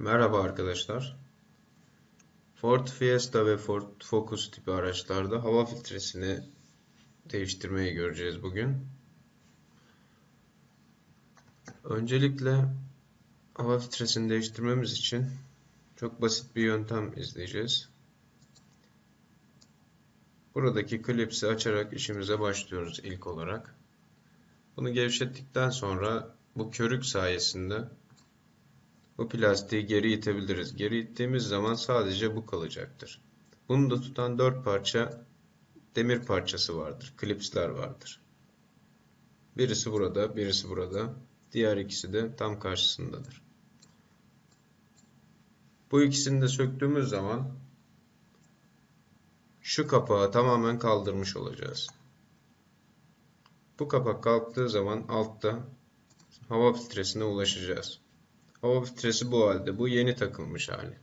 Merhaba arkadaşlar. Ford Fiesta ve Ford Focus tipi araçlarda hava filtresini değiştirmeyi göreceğiz bugün. Öncelikle hava filtresini değiştirmemiz için çok basit bir yöntem izleyeceğiz. Buradaki klipsi açarak işimize başlıyoruz ilk olarak. Bunu gevşettikten sonra bu körük sayesinde bu plastiği geri itebiliriz. Geri ittiğimiz zaman sadece bu kalacaktır. Bunu da tutan dört parça demir parçası vardır. Klipsler vardır. Birisi burada, birisi burada. Diğer ikisi de tam karşısındadır. Bu ikisini de söktüğümüz zaman şu kapağı tamamen kaldırmış olacağız. Bu kapak kalktığı zaman altta hava filtresine ulaşacağız. Hava filtresi bu halde. Bu yeni takılmış hali.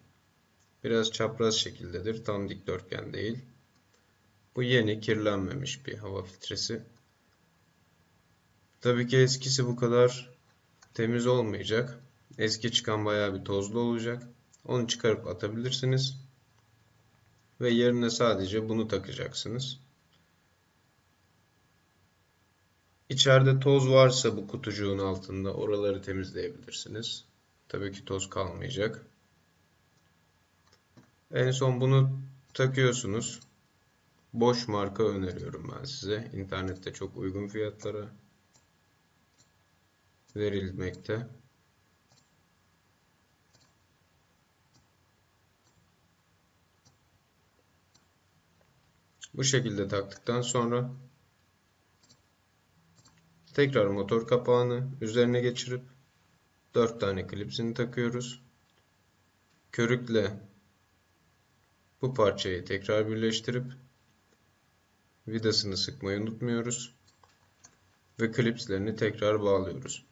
Biraz çapraz şekildedir. Tam dikdörtgen değil. Bu yeni kirlenmemiş bir hava filtresi. Tabii ki eskisi bu kadar temiz olmayacak. Eski çıkan bayağı bir tozlu olacak. Onu çıkarıp atabilirsiniz. Ve yerine sadece bunu takacaksınız. İçeride toz varsa bu kutucuğun altında oraları temizleyebilirsiniz. Tabii ki toz kalmayacak. En son bunu takıyorsunuz. Boş marka öneriyorum ben size. İnternette çok uygun fiyatlara verilmekte. Bu şekilde taktıktan sonra tekrar motor kapağını üzerine geçirip 4 tane klipsini takıyoruz. Körükle bu parçayı tekrar birleştirip vidasını sıkmayı unutmuyoruz. Ve klipslerini tekrar bağlıyoruz.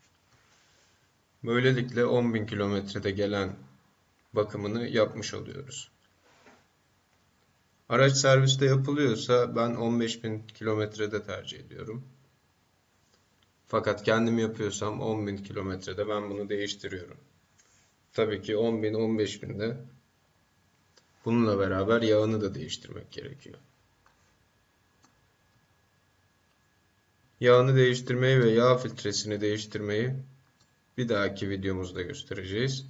Böylelikle 10.000 kilometrede gelen bakımını yapmış oluyoruz. Araç serviste yapılıyorsa ben 15.000 kilometrede tercih ediyorum. Fakat kendim yapıyorsam 10.000 kilometrede ben bunu değiştiriyorum. Tabii ki 10.000 15.000'de bununla beraber yağını da değiştirmek gerekiyor. Yağını değiştirmeyi ve yağ filtresini değiştirmeyi bir dahaki videomuzda göstereceğiz.